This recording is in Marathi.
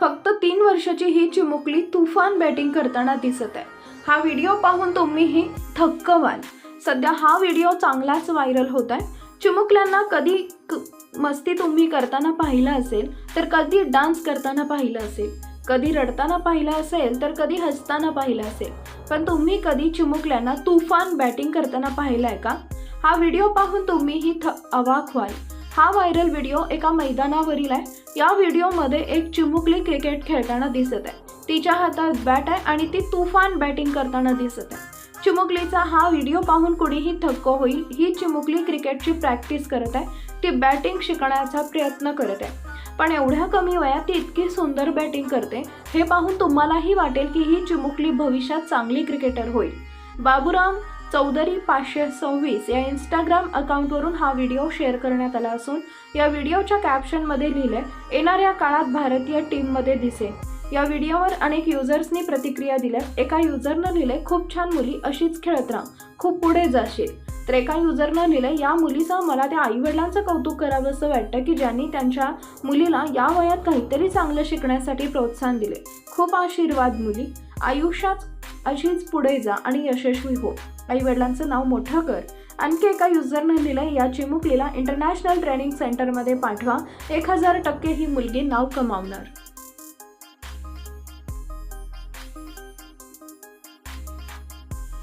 फक्त तीन वर्षाची ही चिमुकली तुफान बॅटिंग करताना दिसत आहे. हा व्हिडिओ पाहून तुम्हीही थक्क व्हाल सध्या हा व्हिडिओ चांगलाच व्हायरल होत आहे. चिमुकल्यांना कधी मस्ती तुम्ही करताना पाहिलं असेल तर कधी डान्स करताना पाहिलं असेल कधी रडताना पाहिलं असेल तर कधी हसताना पाहिलं असेल पण तुम्ही कधी चिमुकल्यांना तुफान बॅटिंग करताना पाहिलं आहे का? हा व्हिडिओ पाहून तुम्हीही थ अवाक व्हाल. हा व्हायरल व्हिडिओ एका मैदानावरील आहे. या व्हिडिओमध्ये एक चिमुकली क्रिकेट खेळताना दिसत आहे. तिच्या हातात बॅट आहे आणि ती तुफान बॅटिंग करताना दिसत आहे. चिमुकलीचा हा व्हिडिओ पाहून कुणीही थक्क होईल ही चिमुकली क्रिकेटची प्रॅक्टिस करत आहे. ती बॅटिंग शिकण्याचा प्रयत्न करत आहे. पण एवढ्या कमी वयात ती इतकी सुंदर बॅटिंग करते हे पाहून तुम्हालाही वाटेल की ही चिमुकली भविष्यात चांगली क्रिकेटर होईल. बाबूराम चौधरी पाचशे सव्वीस या इंस्टाग्राम अकाउंटवरून हा व्हिडिओ शेअर करण्यात आला असून या व्हिडिओच्या कॅप्शनमध्ये लिहिलंय येणाऱ्या काळात भारतीय टीममध्ये दिसेल या व्हिडिओवर अनेक युजर्सनी प्रतिक्रिया दिल्या. एका युजरनं लिहिले खूप छान मुली अशीच खेळत राहा. खूप पुढे जाशील. तर एका युजरनं लिहिलंय या मुलीचं मला त्या आईवडिलांचं कौतुक करावं असं वाटतं की ज्यांनी त्यांच्या मुलीला या वयात काहीतरी चांगलं शिकण्यासाठी प्रोत्साहन दिले. खूप आशीर्वाद मुली. आयुष्यात अशीच पुढे जा आणि यशस्वी हो. आई वडिलांचं नाव मोठं कर. आणखी एका युजरनं लिहिलंय या चिमुकलीला इंटरनॅशनल ट्रेनिंग सेंटरमध्ये पाठवा. एक हजार टक्के ही मुलगी नाव कमावणार.